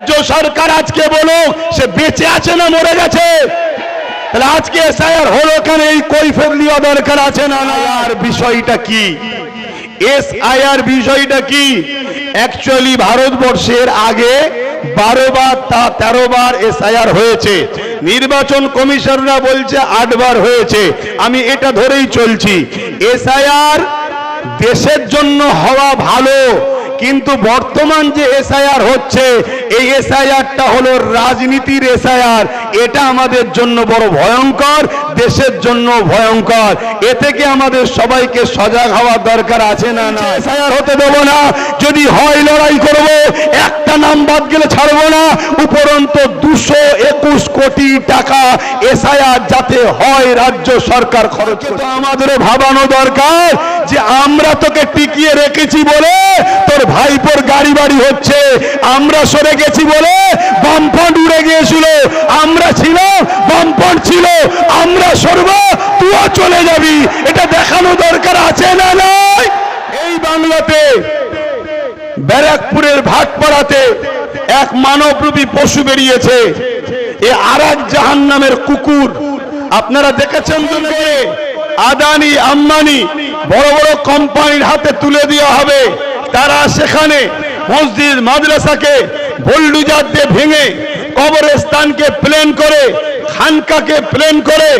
রাজ্য সরকার আজকে বলুক সে বেঁচে আছে না মরে গেছে আজকে এসআইআর হলো কেন এই কৈফত নেওয়া দরকার আছে না আর বিষয়টা কি ভারতবর্ষের আগে বারো বার তেরো বার হয়েছে নির্বাচন কমিশনরা বলছে হয়েছে আমি এটা ধরেই চলছি। এসআইআর দেশের জন্য হওয়া ভালো। কিন্তু বর্তমান যে এসআইআর হচ্ছে, এই এসআইআরটা হলো রাজনীতির এসআইআর। এটা আমাদের জন্য বড় ভয়ঙ্কর, দেশের জন্য ভয়ঙ্কর। এ থেকে আমাদের সবাইকে সজাগ হওয়ার দরকার আছে না না এসআইআর হতে দেব না। যদি হয় লড়াই করব, একটা নাম বাদ গেলে ছাড়বো না। উপরন্ত দুশো একুশ কোটি টাকা এসআইআর যাতে হয় রাজ্য সরকার খরচ করতে। আমাদেরও ভাবানো দরকার যে আমরা তোকে টিকিয়ে রেখেছি বলে তোর ভাইপোর গাড়ি বাড়ি হচ্ছে। আমরা সরে গেছি বলে বামফ্রন্ট উড়ে গিয়েছিল। আমরা ছিল, বামফ্রন্ট ছিল। আমরা সরব, তুইও চলে যাবি। এটা দেখানো দরকার আছে না নয় এই বাংলাতে, ব্যারাকপুরের ভাটপাড়াতে এক মানবরূপী পশু বেরিয়েছে। এ আর এক জাহান নামের কুকুর। আপনারা দেখেছেন? আদানি, আম্বানি, বড় বড় কোম্পানির হাতে তুলে দেওয়া হবে। তারা সেখানে মসজিদ, মাদ্রাসাকে বোল্ডুজার দিয়ে ভেঙে কবরস্থানকে প্লেন করে, খানকাকে প্লেন করে,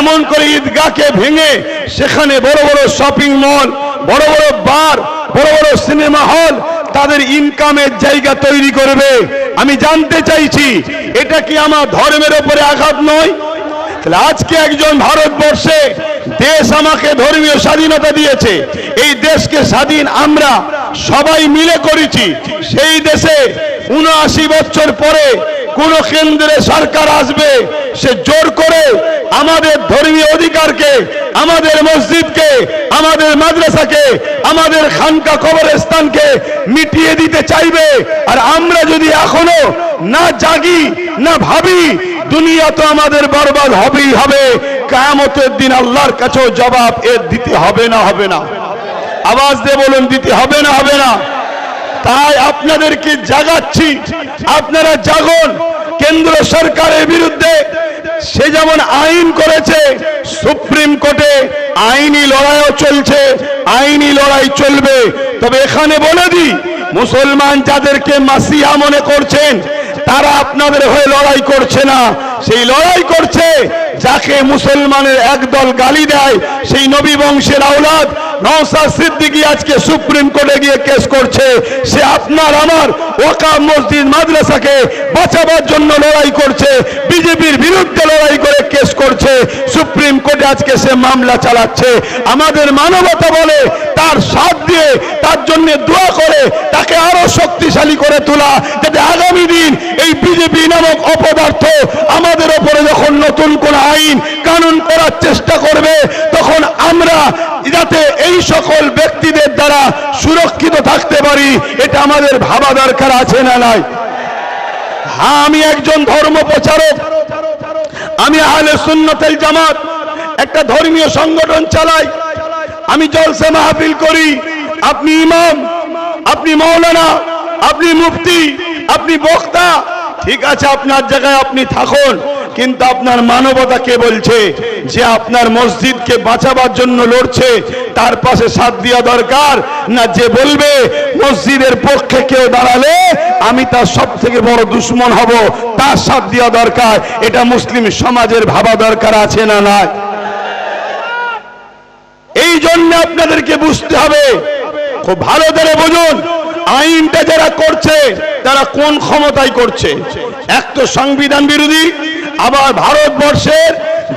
এমন করে ঈদগাহকে ভেঙে সেখানে বড় বড় শপিং মল বড় বড় বার বড় বড় সিনেমা হল তাদের ইনকামের জায়গা তৈরি করবে। আমি জানতে চাইছি, এটা কি আমার ধর্মের উপরে আঘাত নয়? আজকে একজন ভারতবর্ষে দেশ আমাকে ধর্মীয় স্বাধীনতা দিয়েছে, এই দেশকে স্বাধীন আমরা সবাই মিলে করেছি, সেই দেশে উনআশি বছর পরে কোন কেন্দ্রে সরকার আসবে, সে জোর করে আমাদের ধর্মীয় অধিকারকে, আমাদের মসজিদকে, আমাদের মাদ্রাসাকে, আমাদের খানকা কবরস্থানকে মিটিয়ে দিতে চাইবে। আর আমরা যদি এখনও না জাগি, না ভাবি, দুনিয়া তো আমাদের বরবাদ হবেই হবে। কায়ামতের দিন আল্লাহর কাছেও জবাব এর দিতে হবে না হবে না। আওয়াজ দিয়ে বলুন, দিতে হবে না হবে না। তাই আপনাদেরকে জাগাচ্ছি। আপনারা জাগুন। কেন্দ্র সরকারের বিরুদ্ধে সে যেমন আইন করেছে, সুপ্রিম কোর্টে আইনি লড়াইও চলছে, আইনি লড়াই চলবে। তবে এখানে বলে দিই, মুসলমান যাদেরকে মাসিয়া মনে করছেন, তারা আপনাদের হয়ে লড়াই করছে না। সেই লড়াই করছে, যাকে মুসলমানের একদল গালি দেয়, সেই নবী বংশের আওলাদ নওসাদ সিদ্দিকী আজকে সুপ্রিম কোর্টে গিয়ে বাঁচাবার জন্য লড়াই করছে। লড়াই করে চালাচ্ছে। আমাদের মানবতা বলে তার সাথ দিয়ে, তার জন্য দোয়া করে, তাকে আরও শক্তিশালী করে তোলা, যাতে আগামী দিন এই বিজেপি নামক অপদার্থ আমাদের ওপরে যখন নতুন কোন আইন কানুন করার চেষ্টা করবে, তখন আমরা যাতে এই সকল ব্যক্তিদের দ্বারা সুরক্ষিত থাকতে পারি, এটা আমাদের ভাবা দরকার আছে না নাই? হ্যাঁ আমি একজন ধর্ম প্রচারক। আমি আহলে সুন্নতেল জামাত, একটা ধর্মীয় সংগঠন চালাই। আমি জলসা মাহফিল করি। আপনি ইমাম, আপনি মৌলানা, আপনি মুফতি, আপনি বক্তা। ঠিক আছে, আপনার জায়গায় আপনি থাকুন। কিন্তু আপনার মানবতা কে বলছে? যে আপনার মসজিদকে বাঁচাবার জন্য লড়ছে, তার পাশে সাথ দেওয়া দরকার। না, যে বলবে, মসজিদের পক্ষে কেউ দাঁড়ালে আমি তার সব থেকে বড় দুশ্মন হব, তার সাথ দেওয়া দরকার। এটা মুসলিম সমাজের ভাবা দরকার আছে না নয় এই জন্য আপনাদেরকে বুঝতে হবে, খুব ভালো করে বুঝুন, আইনটা যারা করছে, তারা কোন ক্ষমতায় করছে? এক তো সংবিধান বিরোধী আবার ভারতবর্ষের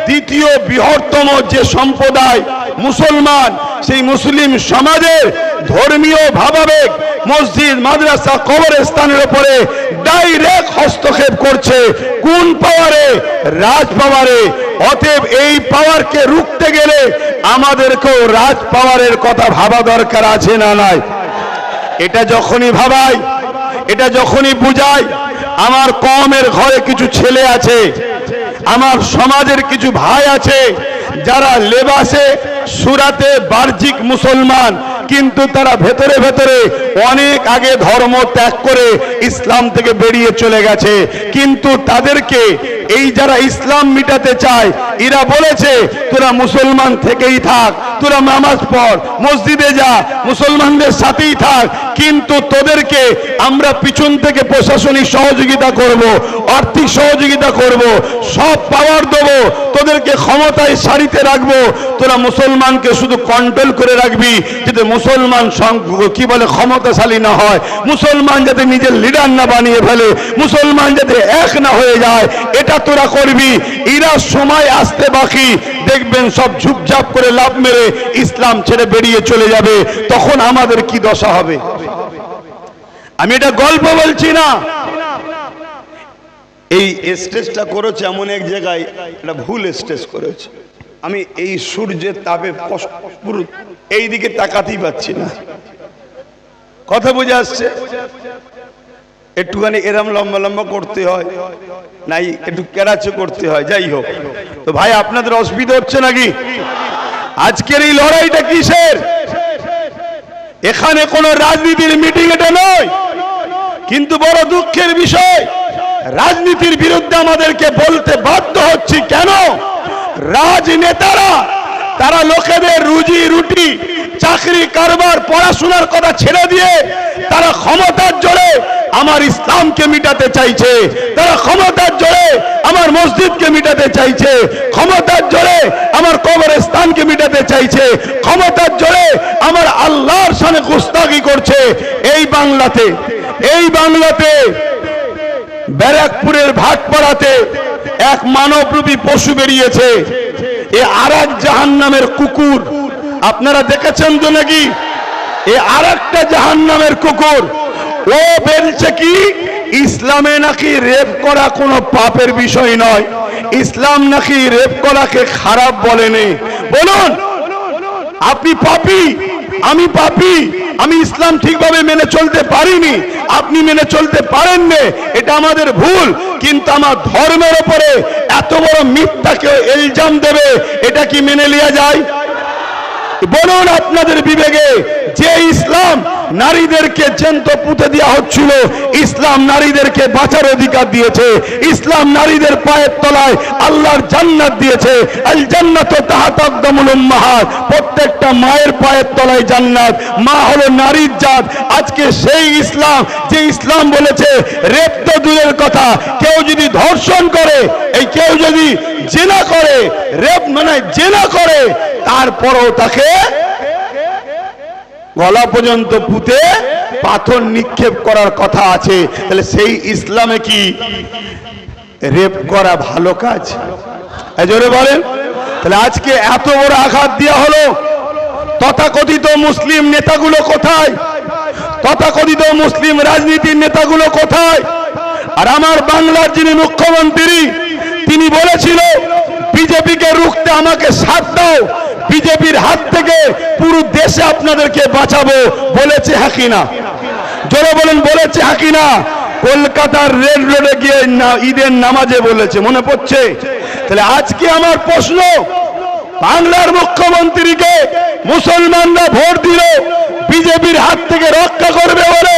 দ্বিতীয় বৃহত্তম যে সম্প্রদায় মুসলমান, সেই মুসলিম সমাজের ধর্মীয় ভাবাবেগ মসজিদ, মাদ্রাসা, কবরস্থানের উপরে ডাইরেক্ট হস্তক্ষেপ করছে। কোন পাওয়ারে রাজ পাওয়ারে অতএব এই পাওয়ারকে রুখতে গেলে আমাদেরকেও রাজ পাওয়ারের কথা ভাবা দরকার আছে না নাই? এটা যখনই ভাবাই, এটা যখনই বুঝাই, আমার কমের ঘরে কিছু ছেলে আছে আমার সমাজের কিছু ভাই আছে যারা লেবাসে, সুরাতে বাহ্যিক মুসলমান, কিন্তু তারা ভেতরে ভেতরে অনেক আগে ধর্ম ত্যাগ করে ইসলাম থেকে বেরিয়ে চলে গেছে। কিন্তু তাদেরকে এই যারা ইসলাম মিটাতে চায়, এরা বলেছে, তোরা মুসলমান থেকেই থাক, তোরা নামাজ পড়, মসজিদে যা, মুসলমানদের সাথেই থাক। কিন্তু তোদেরকে আমরা পিছন থেকে প্রশাসনিক সহযোগিতা করব, আর্থিক সহযোগিতা করব, সব পাওয়ার দেব, তোদেরকে ক্ষমতায় সারিতে রাখব, তোরা মুসলমানকে শুধু কন্ট্রোল করে রাখবি, যাতে মুসলমান কি বলে, ক্ষমতাশালী না হয়, মুসলমান যাতে নিজের লিডার না বানিয়ে ফেলে, মুসলমান যাতে এক না হয়ে যায়, এটা তোরা করবি। ইরা সময় আসতে বাকি দেখবেন সব ঝুপঝাপ করে লাভ মেরে ইসলাম ছেড়ে বেরিয়ে চলে যাবে, তখন আমাদের কি দশা হবে? আমি এটা গল্প বলছি না। এই স্টেজটা করেছে এমন এক জায়গায় এটা ভুল স্টেজ করেছে। আমি এই সূর্যের তাপে এই দিকে তাকাতেই পাচ্ছি না। কথা বুঝে আসছে? একটুখানি এরম লম্বা লম্বা করতে হয়। নাই, একটু কেরাচে করতে হয়, যাই হোক। তো ভাই, আপনাদের অসুবিধা হচ্ছে নাকি? আজকের এই লড়াইটা কিসের? এখানে কোনো রাজনীতির মিটিং এটা নয়। কিন্তু বড় দুঃখের বিষয়, রাজনীতির বিরুদ্ধে আমাদেরকে বলতে বাধ্য হচ্ছি কেন? রাজনেতারা, তারা লোকেদের রুজি, রুটি, চাকরি, কারবার, পড়াশোনার কথা ছেড়ে দিয়ে তারা ক্ষমতার জোরে আমার ইসলামকে মিটাতে চাইছে। তারা ক্ষমতার জোরে আমার মসজিদকে মিটাতে চাইছে। ক্ষমতার জোরে আমার কবরস্থানকে মিটাতে চাইছে। ক্ষমতার জোরে আমার আল্লাহর সামনে গুস্তাগি করছে। এই বাংলাতে এই বাংলাতে, ব্যারাকপুরের ভাটপাড়াতে এক মানবরূপী পশু বেরিয়েছে। এ আর এক জাহান নামের কুকুর। আপনারা দেখেছেন তো নাকি? এ আর একটা জাহান নামের কুকুর। ও বলছে কি? ইসলামে নাকি রেপ করা কোনো পাপের বিষয় নয়। ইসলাম নাকি রেপ করাকে খারাপ বলেনি। বলুন, আপনি পাপি, আমি পাপি, আমি ইসলাম ঠিকভাবে মেনে চলতে পারিনি, আপনি মেনে চলতে পারেননি, এটা আমাদের ভুল, কিন্তু আমার ধর্মের উপরে এত বড় মিথ্যাকে এলজাম দেবে, এটা কি মেনে নেওয়া যায়? বলুন আপনাদের বিবেকে, যে নারীদেরকে জেন্ত পুঁতে দেওয়া হচ্ছিল। ইসলাম নারীদেরকে বাঁচার অধিকার দিয়েছে। ইসলাম নারীদের পায়ের তলায় আল্লাহর জান্নাত দিয়েছে। আল জান্নাত উম্মাহাত। প্রত্যেকটা মায়ের পায়ের তলায় জান্নাত। মা হলো নারীর জাত। আজকে সেই ইসলাম, যে ইসলাম বলেছে, রেপ তো দূরের কথা। কেউ যদি ধর্ষণ করে, এই কেউ যদি জেনা করে, রেপ মানে জেনা করে, তারপরও তাকে গলা পর্যন্ত পুঁতে পাথর নিক্ষেপ করার কথা আছে। তাহলে সেই ইসলামে কি রেপ করা ভালো কাজ? জোরে বলেন। তাহলে আজকে এত বড় আঘাত দেওয়া হলো। তথাকথিত মুসলিম নেতাগুলো কোথায়? তথাকথিত মুসলিম রাজনীতির নেতাগুলো কোথায়? আর আমার বাংলার যিনি মুখ্যমন্ত্রী, তিনি বলেছিল, বিজেপিকে রুখতে আমাকে সাথ দাও। বিজেপির হাত থেকে পুরো দেশে আপনাদেরকে বাঁচাবো, বলেছে হাকিনা। জোরে বলেন, বলেছে হাকিনা। কলকাতার রেল রোডে গিয়ে ঈদের নামাজে বলেছে, মনে পড়ছে? তাহলে আজকে আমার প্রশ্ন, বাংলার মুখ্যমন্ত্রীকে মুসলমানরা ভোট দিল বিজেপির হাত থেকে রক্ষা করবে বলে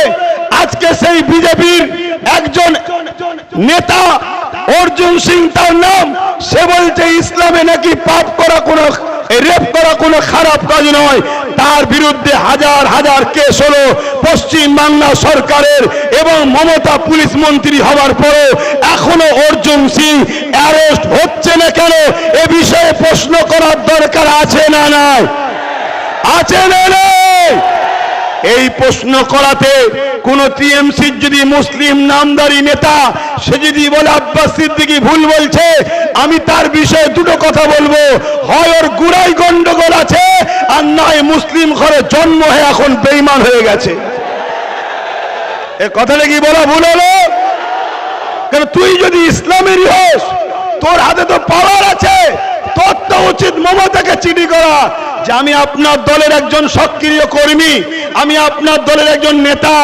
আজকে সেই বিজেপির একজন নেতা অর্জুন সিং তার নাম, সে বলছে, ইসলামে নাকি পাপ করা কোনো রেপ করা কোনো খারাপ কাজ নয়। তার বিরুদ্ধে হাজার হাজার কেস হলো। পশ্চিম বাংলা সরকারের এবং মমতা পুলিশ মন্ত্রী হওয়ার পরও এখনও অর্জুন সিং অ্যারেস্ট হচ্ছে না কেন? এ বিষয়ে প্রশ্ন করার দরকার আছে না নাই? আছে না নাই? এই প্রশ্ন করাতে কোন টিএমসির যদি মুসলিম নামদারি নেতা, সে যদি বলে, আব্বাস সিদ্দিকি ভুল বলছে, আমি তার বিষয়ে দুটো কথা বলব। হয় ওর গুড়াই গন্ডগোল আছে, আর নয় মুসলিম ঘরে জন্ম হয়ে এখন বেইমান হয়ে গেছে। এ কথাটা কি বলা ভুল হলো? তুই যদি ইসলামেরই হোস, তোর হাতে তো পাওয়ার আছে। তোর উচিত মমতাকে চিঠি করা যে আমি আপনার দলের একজন সক্রিয় কর্মী, আমি আপনার দলের একজন নেতা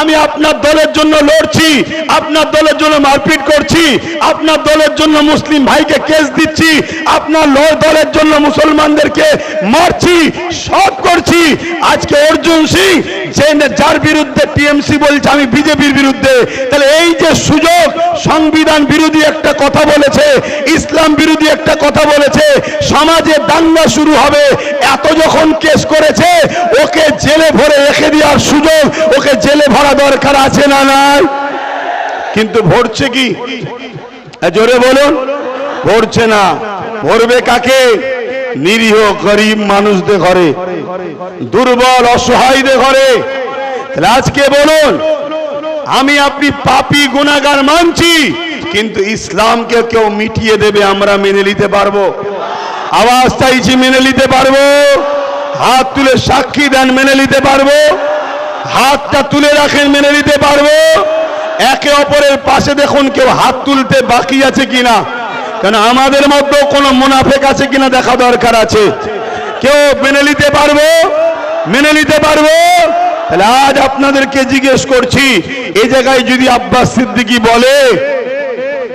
আমি আপনার দলের জন্য লড়ছি, আপনার দলের জন্য মারপিট করছি, আপনার দলের জন্য মুসলিম ভাইকে কেস দিচ্ছি, আপনার দলের জন্য মুসলমানদেরকে মারছি, সব করছি। আজকে অর্জুন সিং, যে যার বিরুদ্ধে টিএমসি বলছে, আমি বিজেপির বিরুদ্ধে। তাহলে এই যে সুযোগ, সংবিধান বিরোধী একটা কথা বলেছে, ইসলাম বিরোধী একটা কথা বলেছে, সমাজে দাঙ্গা শুরু হবে এত যখন কেস করেছে, ওকে জেলে ভরে রেখে দেওয়ার সুযোগ, ওকে জেলে ভরা দরকার আছে না নাই? কিন্তু ভরছে কি? জোরে বলুন, ভরছে না। ভরবে কাকে? নিরীহ গরিব মানুষদের ঘরে, দুর্বল, অসহায়দের ঘরে। আজকে বলুন, আমি আপনি পাপি গুণাগার মানছি, কিন্তু ইসলামকে কেউ মিটিয়ে দেবে, আমরা মেনে নিতে পারব। আওয়াজ চাইছি মেনে নিতে পারব? হাত তুলে সাক্ষী দেন, মেনে নিতে পারব? হাতটা তুলে রাখেন, মেনে নিতে পারব? একে অপরের পাশে দেখুন কেউ হাত তুলতে বাকি আছে কিনা। কেন আমাদের মধ্যেও কোনো মুনাফেক আছে কিনা দেখা দরকার আছে। কেউ মেনে নিতে পারব? মেনে নিতে পারব? তাহলে আজ আপনাদেরকে জিজ্ঞেস করছি এই জায়গায় যদি আব্বাস সিদ্দিকি বলে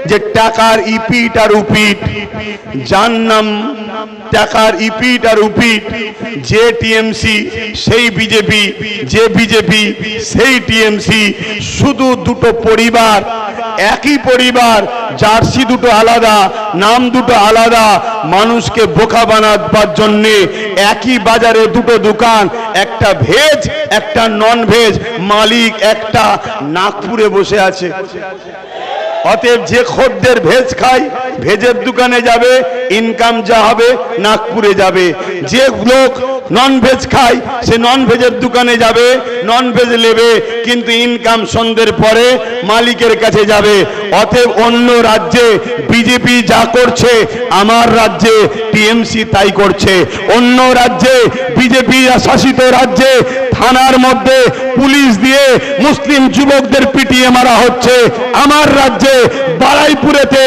যে টাকার ইপিট আর উপিট, যার নাম টাকার ইপিট আর উপিট, যে টিএমসি, সেই বিজেপি, যে বিজেপি, সেই টিএমসি, শুধু দুটো পরিবার, একই পরিবার, জার্সি দুটো আলাদা, নাম দুটো আলাদা, মানুষকে বোকা বানাবার জন্যে একই বাজারে দুটো দোকান, একটা ভেজ, একটা নন ভেজ মালিক একটা নাগপুরে বসে আছে। অতএব যে খদ্দের ভেজ খায়, ভেজের দোকানে যাবে ইনকাম যা হবে নাগপুরে যাবে। যে লোক নন ভেজ খায়, সে নন ভেজের দোকানে যাবে নন ভেজ নেবে, কিন্তু ইনকাম সন্ধ্যের পরে মালিকের কাছে যাবে। অতএব অন্য রাজ্যে বিজেপি যা করছে, আমার রাজ্যে টিএমসি তাই করছে। অন্য রাজ্যে বিজেপি শাসিত রাজ্যে, থানার মধ্যে পুলিশ দিয়ে মুসলিম যুবকদের পিটিয়ে মারা হচ্ছে। আমার রাজ্যে বারাইপুরেতে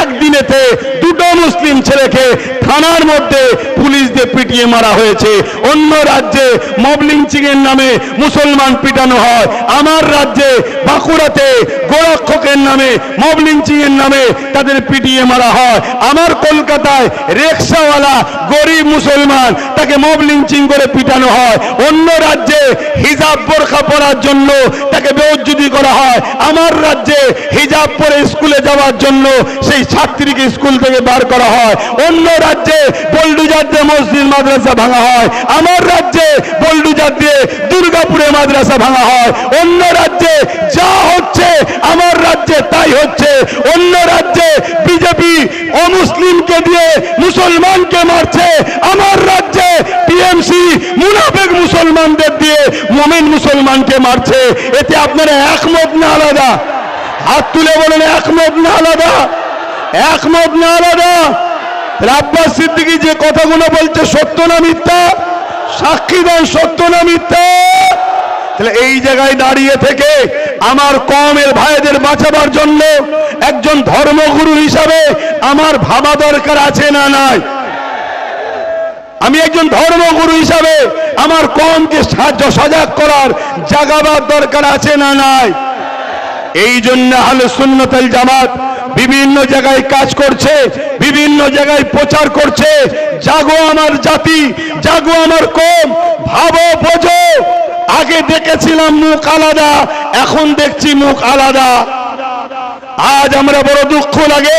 একদিনেতে দুটো মুসলিম ছেলেকে থানার মধ্যে পুলিশ দিয়ে পিটিয়ে মারা হয়েছে। অন্য রাজ্যে মবলিং চিংয়ের নামে মুসলমান পিটানো হয়। আমার রাজ্যে বাঁকুড়াতে গোরক্ষকের নামে, মবলিং চিংয়ের নামে তাদের পিটিয়ে মারা হয়। আমার কলকাতায় রিক্সাওয়ালা গরিব মুসলমান তাকে মবলিং চিং করে পিটানো হয়। অন্য রাজ্যে হিজাব বোরখা পরার জন্য তাকে বেউজ্জুদি করা হয়। আমার রাজ্যে হিজাব পরে স্কুলে যাওয়ার জন্য সেই ছাত্রীকে স্কুল থেকে বার করা হয়। অন্য রাজ্যে বল্ডুজার দিয়ে মসজিদ, মাদ্রাসা ভাঙা হয়। আমার রাজ্যে বল্ডুজার দিয়ে দুর্গাপুরে মাদ্রাসা ভাঙা হয়। অন্য রাজ্যে যা হচ্ছে আমার রাজ্যে তাই হচ্ছে। অন্য রাজ্যে বিজেপি অমুসলিমকে দিয়ে মুসলমানকে মারছে। আমার রাজ্যে টিএমসি মুনাফেক মুসলমানদের দিয়ে মোমেন মুসলমানকে মারছে। এতে আপনারা একমত না আলাদা? হাত তুলে বলেন একমত না আলাদা? একমত না আলাদা? রাব্বাস সিদ্দিকি যে কথাগুলো বলছে, সত্য না মিথ্যা? সাক্ষী দেন, সত্য না মিথ্যা? তাহলে এই জায়গায় দাঁড়িয়ে থেকে আমার কমের ভাইদের বাঁচাবার জন্য একজন ধর্মগুরু হিসাবে আমার ভাবা দরকার আছে না নাই? আমি একজন ধর্মগুরু হিসাবে আমার কমকে সাহায্য সজাগ করার জাগাবার দরকার আছে না নাই? এই জন্য আহলে সুন্নতাল জামাত বিভিন্ন জায়গায় কাজ করছে, বিভিন্ন জায়গায় প্রচার করছে। জাগো আমার জাতি, জাগো আমার কম, ভাবো, বোঝো। আগে দেখেছিলাম মুখ আলাদা, এখন দেখছি মুখ আলাদা। আজ আমরা বড় দুঃখ লাগে।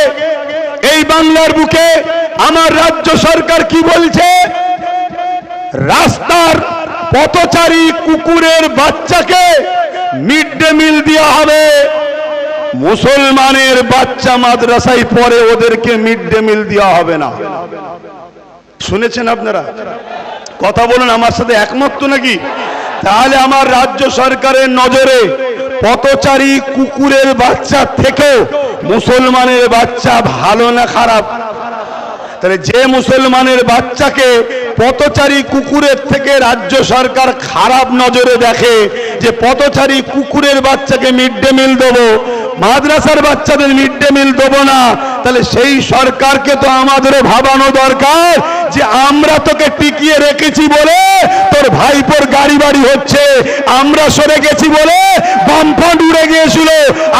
এই বাংলার বুকে আমার রাজ্য সরকার কি বলছে? রাস্তার পথচারী কুকুরের বাচ্চাকে মিড ডে মিল দেওয়া হবে। মুসলমানের বাচ্চা মাদ্রাসায় পরে ওদেরকে মিড ডে মিল দেওয়া হবে না। শুনেছেন আপনারা? কথা বলুন, আমার সাথে একমত তো নাকি? তাহলে আমার রাজ্য সরকারের নজরে পথচারী কুকুরের বাচ্চা থেকেও মুসলমানের বাচ্চা ভালো না খারাপ? তাহলে যে মুসলমানের বাচ্চাকে পথচারী কুকুরের থেকে রাজ্য সরকার খারাপ নজরে দেখে যে পথচারী কুকুরের বাচ্চাকে মিড ডে মিল দেবো মাদ্রাসার বাচ্চাদের মিড ডে মিল দেবো না। তাহলে সেই সরকারকে তো আমাদেরও ভাবানো দরকার যে আমরা তোকে টিকিয়ে রেখেছি বলে তোর ভাইপোর গাড়ি বাড়ি হচ্ছে। আমরা সরে গেছি বলে বামফ্রন্ট উড়ে গিয়েছিল।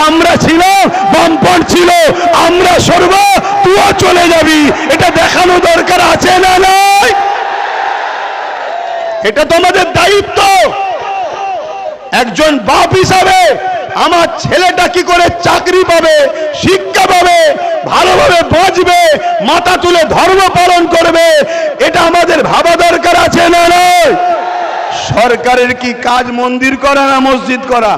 আমরা ছিল বামফ্রন্ট ছিল। আমরা সরব, তুইও চলে যাবি। এটা দেখানো দরকার আছে না নয় এটা তোমাদের দায়িত্ব। একজন বাপ হিসাবে আমার ছেলেটা কি করে চাকরি পাবে, শিক্ষা পাবে, ভালোভাবে বাঁচবে, মাথা তুলে ধর্ম পালন করবে, এটা আমাদের ভাবা দরকার আছে না নয় সরকারের কি কাজ মন্দির করা না মসজিদ করা?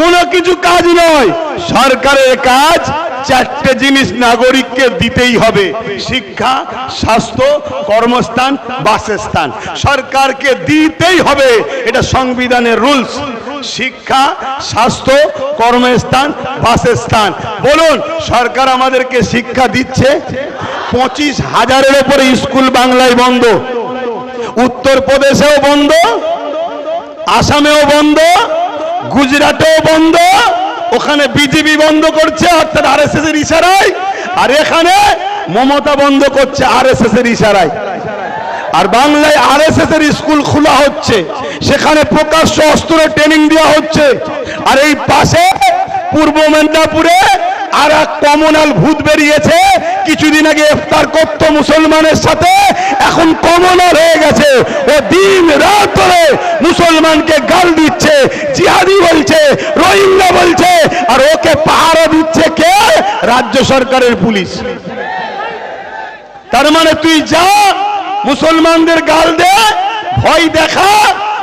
কোনো কিছু কাজ নয়। সরকারের কাজ চারটে জিনিস নাগরিককে দিতেই হবে। শিক্ষা, স্বাস্থ্য, কর্মস্থান, বাসস্থান। সরকারকে দিতেই হবে। এটা সংবিধানের রুলস। শিক্ষা, স্বাস্থ্য, কর্মস্থান, বাসস্থান। বলুন, সরকার আমাদেরকে শিক্ষা দিচ্ছে? পঁচিশ হাজারের ওপরে স্কুল বাংলায় বন্ধ। উত্তরপ্রদেশেও বন্ধ, আসামেও বন্ধ, গুজরাটেও বন্ধ, ওখানে বিজেপি বন্ধ করছে, অর্থাৎ আরএসএস এর ইশারায়, আর এখানে মমতা বন্ধ করছে আরএসএস এর ইশারায়। আর বাংলায় আরএসএস এর স্কুল খোলা হচ্ছে, সেখানে প্রকাশ্য অস্ত্র ট্রেনিং দেওয়া হচ্ছে। আর এই পাশে পূর্ব মেদিনীপুরে আর এক কমনাল ভূত বেরিয়েছে, কিছুদিন আগে ইফতার করতো মুসলমানের সাথে, এখন কমনাল হয়ে গেছে। ও দিন রাত ধরে মুসলমানকে গাল দিচ্ছে, জিহাদি বলছে, রোহিঙ্গা বলছে, আর ওকে পাহারা দিচ্ছে কে? রাজ্য সরকারের পুলিশ। তার মানে তুই যা মুসলমানদের গাল দে, ভয় দেখা।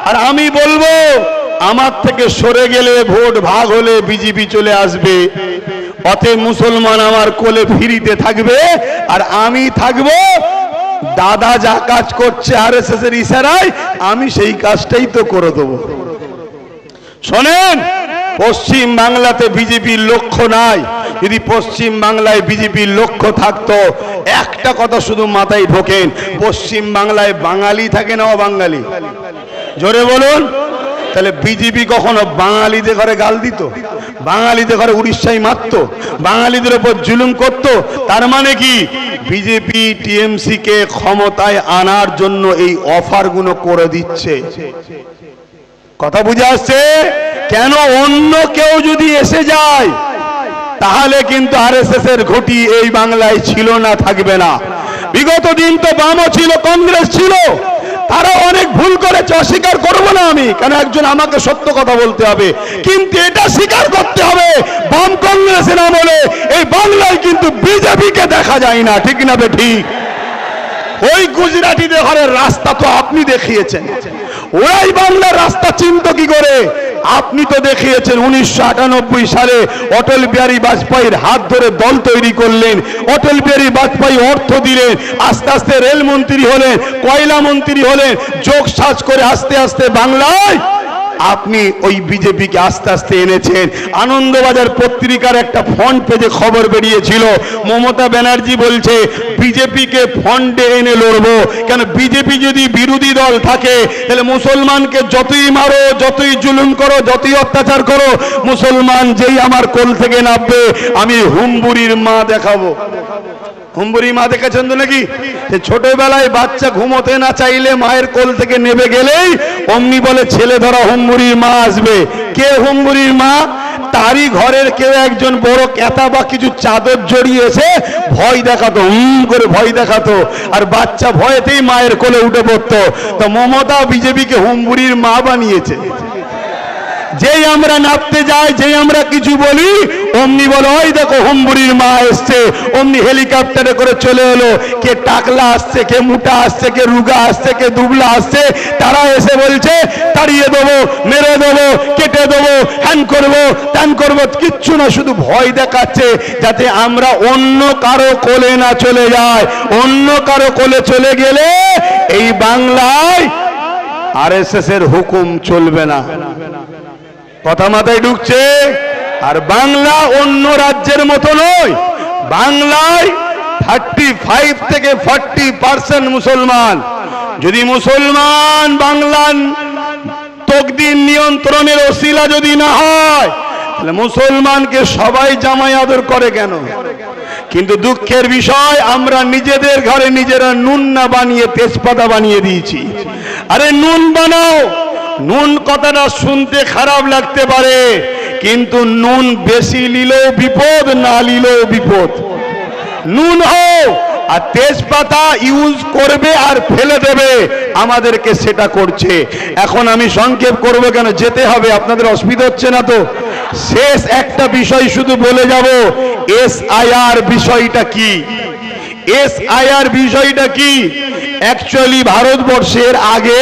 আর আমি বলব, আমার থেকে সরে গেলে ভোট ভাগ হলে বিজেপি চলে আসবে। অতএব মুসলমান আমার কোলে ফিরিতে থাকবে, আর আমি থাকব। দাদা যা কাজ করছে আর এস এর ইশারায়, আমি সেই কাজটাই তো করে দেবো। শোনেন পশ্চিম বাংলাতে বিজেপির লক্ষ্য নাই। যদি পশ্চিম বাংলায় বিজেপির লক্ষ্য থাকতো, একটা কথা শুধু মাথায় ঢোকেন, পশ্চিম বাংলায় বাঙালি থাকে না অবাঙালি? জোরে বলুন। তাহলে বিজেপি কখনো বাঙালিদের ঘরে গাল দিত? বাঙালিদের ঘরে উড়িষ্যায় মারত? বাঙালিদের ওপর জুলুম করত? তার মানে কি? বিজেপি টিএমসি কে ক্ষমতায় আনার জন্য এই অফারগুলো করে দিচ্ছে। কথা বুঝে আসছে? কেন অন্য কেউ যদি এসে যায়, তাহলে কিন্তু আরএসএস এর ঘটি এই বাংলায় ছিল না, থাকবে না। বিগত দিন তো বামও ছিল, কংগ্রেস ছিল। তারা অনেক ভুল করেছে, অস্বীকার করব না আমি। কেন একজন আমাকে সত্য কথা বলতে হবে? কিন্তু এটা স্বীকার করতে হবে, বাম কংগ্রেসের আমলে এই বাংলায় কিন্তু বিজেপিকে দেখা যায় না, ঠিক না বে ঠিক? ওই গুজরাটিদের ঘরের রাস্তা তো আপনি দেখিয়েছেন। ওরাই বাংলার রাস্তা চিন্ত কি করে? আপনি তো দেখিয়েছেন উনিশশো আটানব্বই সালে অটল বিহারী বাজপেয়ীর হাত ধরে দল তৈরি করলেন। অটল বিহারী বাজপেয়ী অর্থ দিলেন, আস্তে আস্তে রেলমন্ত্রী হলেন, কয়লা মন্ত্রী হলেন, যোগ সাজ করে আস্তে আস্তে বাংলায় আপনি ওই বিজেপিকে আস্তে আস্তে এনেছেন। আনন্দবাজার পত্রিকার একটা ফ্রন্ট পেজে খবর বেরিয়েছিল। মমতা ব্যানার্জি বলছে, বিজেপিকে ফন্ডে এনে লড়বো। কেন বিজেপি যদি বিরোধী দল থাকে, তাহলে মুসলমানকে যতই মারো, যতই জুলুম করো, যতই অত্যাচার করো, মুসলমান যেই আমার কোল থেকে নামবে, আমি হুম্বুরির মা দেখাবো। হুম্বুরি মা দেখেছেন তো নাকি? যে ছোটবেলায় বাচ্চা ঘুমোতে না চাইলে মায়ের কোল থেকে নেবে গেলেই অমনি বলে, ছেলে ধরা, হুম্বুরির মা আসবে। কে হুম্বুরির মা? তারই ঘরের কেউ একজন বড় ক্যাতা বা কিছু চাদর জড়িয়েছে ভয় দেখাতো, হুম করে ভয় দেখাতো। আর বাচ্চা ভয়েতেই মায়ের কোলে উঠে পড়তো। তো মমতা বিজেপিকে হুম্বুরির মা বানিয়েছে। যেই আমরা নাপতে যাই, যেই আমরা কিছু বলি, অমনি বলো, ওই দেখো হুম্বুরির মা এসছে। অমনি হেলিকপ্টারে করে চলে এলো। কে টাকলা আসছে, কে মুটা আসছে, কে রুগা আসছে, কে দুবলা আসছে, তারা এসে বলছে, তাড়িয়ে দেবো, মেরে দেবো, কেটে দেবো, হ্যান করব, ত্যান করব। কিচ্ছু না, শুধু ভয় দেখাচ্ছে, যাতে আমরা অন্য কারও কোলে না চলে যায় অন্য কারও কোলে চলে গেলে এই বাংলায় আরএসএস এর হুকুম চলবে না। কথা মাথায় ঢুকছে। আর বাংলা অন্য রাজ্যের মতো নয়। বাংলায় থার্টি ফাইভ থেকে ফর্টি পার্সেন্ট মুসলমান। যদি মুসলমান বাংলার তকদিন নিয়ন্ত্রণের ওসিলা যদি না হয়, তাহলে মুসলমানকে সবাই জামাই আদর করে কেন? কিন্তু দুঃখের বিষয়, আমরা নিজেদের ঘরে নিজেরা নুন না বানিয়ে তেজপাতা বানিয়ে দিয়েছি। আরে নুন বানাও! নুন কথাটা শুনতে খারাপ লাগতে পারে, কিন্তু নুন বেশি নিলেও বিপদ, না নিলেও বিপদ। নুন হোক আর তেজপাতা ইউজ করবে আর ফেলে দেবে, আমাদেরকে সেটা করছে। এখন আমি সংক্ষেপ করব কেন? যেতে হবে, আপনাদের অসুবিধা হচ্ছে না তো? শেষ একটা বিষয় শুধু বলে যাব এস আইআর বিষয়টা কি? এস আইআর বিষয়টা কি? অ্যাকচুয়ালি ভারতবর্ষের আগে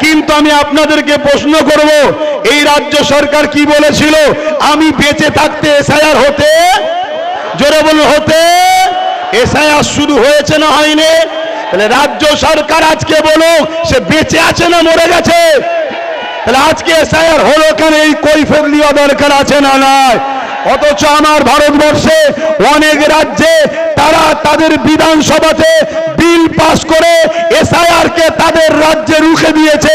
কিন্তু আমি আপনাদেরকে প্রশ্ন করব, এই রাজ্য সরকার কি বলেছিল? আমি বেঁচে থাকতে এসআইআর হতে, জোরে বলুন, হতে, এসআইআর শুরু হয়েছে না হয়নি? তাহলে রাজ্য সরকার আজকে বলুক, সে বেঁচে আছে না মরে গেছে? তাহলে আজকে এসআইআর হলো কেন? এই কৈফত নেওয়া দরকার আছে না নয় অথচ আমার ভারতবর্ষে অনেক রাজ্যে তারা তাদের বিধানসভাতে বিল পাশ করে এসআইআর কে তাদের রাজ্যে রুখে দিয়েছে।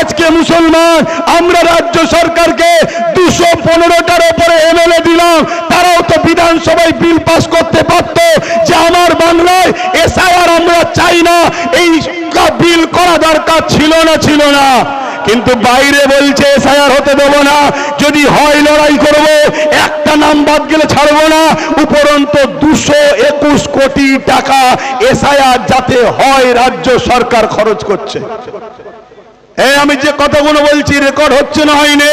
আজকে মুসলমান, আমরা রাজ্য সরকারকে দুশো পনেরোটার ওপরে এমএলএ দিলাম। তারাও তো বিধানসভায় বিল পাশ করতে পারত যে আমার বাংলায় এসআইআর আমরা চাই না। এই বিল করা দরকার ছিল না ছিল না। কিন্তু বাইরে বলছে এসআইআর হতে দেবো না। যদি হয় লড়াই করব, একটা নাম বাদ গেলে ছাড়বো না। উপরন্ত দুশো একুশ কোটি টাকা এসআইআর যাতে হয় রাজ্য সরকার খরচ করছে। হ্যাঁ আমি যে কথাগুলো বলছি রেকর্ড হচ্ছে না হয়নি।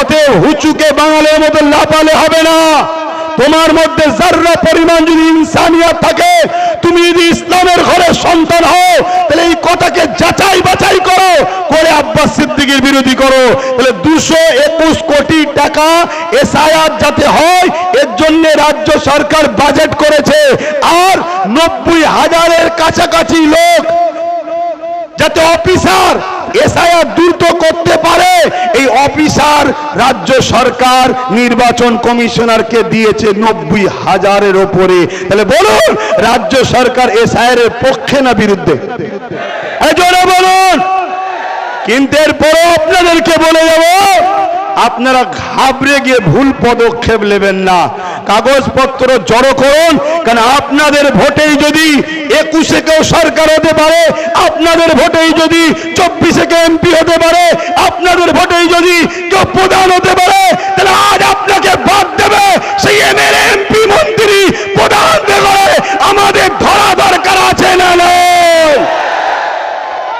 অতএব হুচুকে বাঙালির মতো লাপালে হবে না। তোমার মধ্যে জাররা পরিমাণ যদি ইনসানিয়াত থাকে, তুমি যদি ইসলামের ঘরে সন্তান হও, তাহলে এই কথাকে যাচাই বাছাই করো, করে আব্বাস সিদ্দিকের বিরোধী করো। তাহলে দুশো একুশ কোটি টাকা এসআইআর যাতে হয়, এর জন্য রাজ্য সরকার বাজেট করেছে। আর নব্বই হাজারের কাছাকাছি লোক যাতে অফিসার এসআইআর দ্রুত করতে পারে, এই অফিসার রাজ্য সরকার নির্বাচন কমিশনারকে দিয়েছে নব্বই হাজারের ওপরে। তাহলে বলুন, রাজ্য সরকার এসআইআর এর পক্ষে না বিরুদ্ধে? বলুন। কিন্তু এরপরও আপনাদেরকে বলে যাব আপনারা ঘাবড়ে গিয়ে ভুল পদক্ষেপ নেবেন না। কাগজপত্র জড়ো করুন, কারণ আপনাদের ভোটেই যদি একুশে কেউ সরকার হতে পারে, আপনাদের ভোটেই যদি চব্বিশে কেউ এমপি হতে পারে, আপনাদের ভোটেই যদি কেউ প্রধান হতে পারে, তাহলে আজ আপনাকে বাদ দেবে সেই এমএলএ, এমপি, মন্ত্রী, প্রধান দেবে আমাদের ধরা দরকার আছে না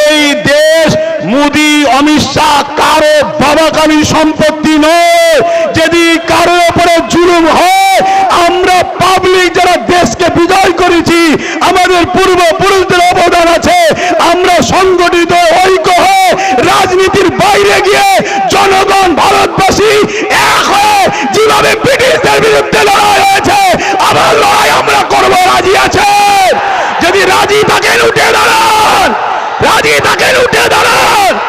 এই দেশ মুদি, অমিত কারও বাবাকামী সম্পত্তি নয়। যদি কারও উপরে জুলুম হয়, আমরা পাবলিক যারা দেশকে বিজয় করেছি, আমাদের পূর্বপুরুষদের অবদান আছে। আমরা সংগঠিত ঐক্য হয়ে রাজনীতির বাইরে গিয়ে জনগণ ভারতবাসী এক হয়ে যেভাবে ব্রিটিশদের বিরুদ্ধে লড়াই হয়েছে আবার লড়াই আমরা করব, রাজি আছে যদি রাজি তাকে উঠে দাঁড়ান। রাজি থাকেন উঠে দাঁড়ান।